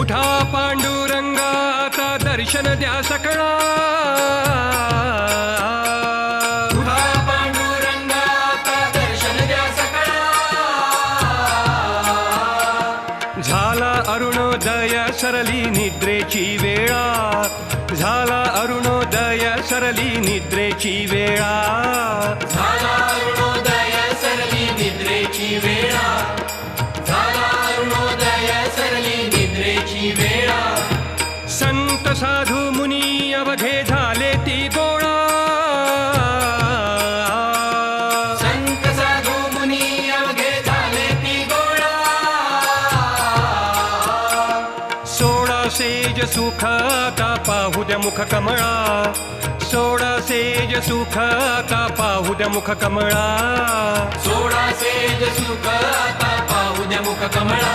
उठा पांडुरंगाचा दर्शन द्या सकळा. उभा पांडुरंगाचा दर्शन द्या सकळा. झाला अरुणोदय सरली निद्रेची वेळा. झाला अरुणोदय सरली निद्रेची वेळा. साधू मुनी अवघे झाले ती गोळा संत साधू मुनी अवघे झाले ती गोळा सोळा सेज सुख आता पाहू द्या मुख कमळा। सोळा सेज सुख पाहू द्या मुख कमळा। सोळा सेज सुख पाहू द्या मुख कमळा।